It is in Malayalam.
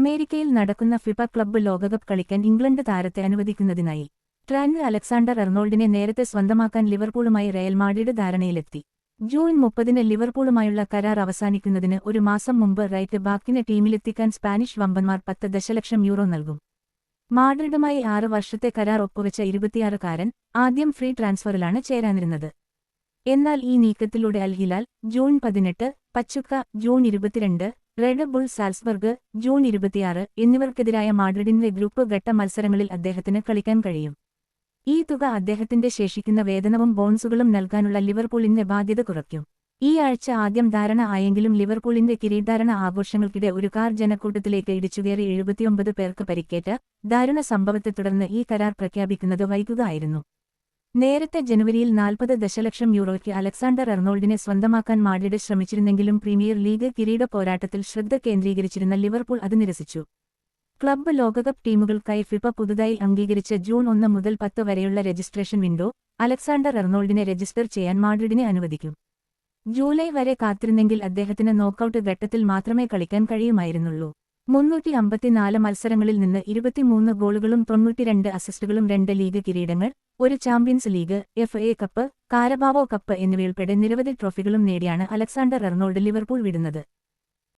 അമേരിക്കയിൽ നടക്കുന്ന ഫിഫ ക്ലബ്ബ് ലോകകപ്പ് കളിക്കാൻ ഇംഗ്ലണ്ട് താരത്തെ അനുവദിക്കുന്നതിനായി ട്രാൻഡ് അലക്സാണ്ടർ എർണോൾഡിനെ നേരത്തെ സ്വന്തമാക്കാൻ ലിവർപൂളുമായി റയൽ മാഡ്രിഡ് ധാരണയിലെത്തി. ജൂൺ മുപ്പതിന് ലിവർപൂളുമായുള്ള കരാർ അവസാനിക്കുന്നതിന് ഒരു മാസം മുമ്പ് റൈറ്റ് ബാക്കിനെ ടീമിലെത്തിക്കാൻ സ്പാനിഷ് വമ്പന്മാർ പത്ത് ദശലക്ഷം യൂറോ നൽകും. മാഡ്രിഡുമായി ആറ് വർഷത്തെ കരാർ ഒപ്പുവെച്ച ഇരുപത്തിയാറുകാരൻ ആദ്യം ഫ്രീ ട്രാൻസ്ഫറിലാണ് ചേരാനിരുന്നത്. എന്നാൽ ഈ നീക്കത്തിലൂടെ അൽഹിലാൽ ജൂൺ പതിനെട്ട് പച്ചുക്ക ജൂൺ ഇരുപത്തിരണ്ട് റെഡ് ബുൾ സാൽസ്ബർഗ് ജൂൺ ഇരുപത്തിയാറ് എന്നിവർക്കെതിരായ മാഡ്രിഡിന്റെ ഗ്രൂപ്പ് ഘട്ട മത്സരങ്ങളിൽ അദ്ദേഹത്തിന് കളിക്കാൻ കഴിയും. ഈ തുക അദ്ദേഹത്തിന്റെ ശേഷിക്കുന്ന വേതനവും ബോൺസുകളും നൽകാനുള്ള ലിവർപൂളിന്റെ ബാധ്യത കുറയ്ക്കും. ഈ ആഴ്ച ആദ്യം ധാരണ ആയെങ്കിലും ലിവർപൂളിന്റെ കിരീടാരണ ആഘോഷങ്ങൾക്കിടെ ഒരു കാർ ജനക്കൂട്ടത്തിലേക്ക് ഇടിച്ചുകയറി എഴുപത്തിയൊമ്പത് പേർക്ക് പരിക്കേറ്റ ദാരുണ സംഭവത്തെ തുടർന്ന് ഈ കരാർ പ്രഖ്യാപിക്കുന്നത് വൈകുകയായിരുന്നു. നേരത്തെ ജനുവരിയിൽ നാൽപ്പത് ദശലക്ഷം യൂറോയ്ക്ക് അലക്സാണ്ടർ അർണോൾഡിനെ സ്വന്തമാക്കാൻ മാഡ്രിഡ് ശ്രമിച്ചിരുന്നെങ്കിലും പ്രീമിയർ ലീഗ് കിരീട പോരാട്ടത്തിൽ ശ്രദ്ധ കേന്ദ്രീകരിച്ചിരുന്ന ലിവർപൂൾ അത് നിരസിച്ചു. ക്ലബ്ബ് ലോകകപ്പ് ടീമുകൾക്കായി ഫിഫ പുതുതായി അംഗീകരിച്ച ജൂൺ ഒന്ന് മുതൽ പത്ത് വരെയുള്ള രജിസ്ട്രേഷൻ വിൻഡോ അലക്സാണ്ടർ അർണോൾഡിനെ രജിസ്റ്റർ ചെയ്യാൻ മാഡ്രിഡിനെ അനുവദിക്കും. ജൂലൈ വരെ കാത്തിരുന്നെങ്കിൽ അദ്ദേഹത്തിന് നോക്കൌട്ട് ഘട്ടത്തിൽ മാത്രമേ കളിക്കാൻ കഴിയുമായിരുന്നുള്ളൂ. മുന്നൂറ്റി അമ്പത്തിനാല് മത്സരങ്ങളിൽ നിന്ന് ഇരുപത്തിമൂന്ന് ഗോളുകളും തൊണ്ണൂറ്റിരണ്ട് അസിസ്റ്റുകളും രണ്ട് ലീഗ് കിരീടങ്ങൾ ഒരു champions league F A cup Carabao cup എന്നിവയുൾപ്പെടെ നിരവധി ട്രോഫികളും നേടിയാണ് അലക്സാണ്ടർ എർണോൾഡ് ലിവർപൂൾ വിടുന്നത്.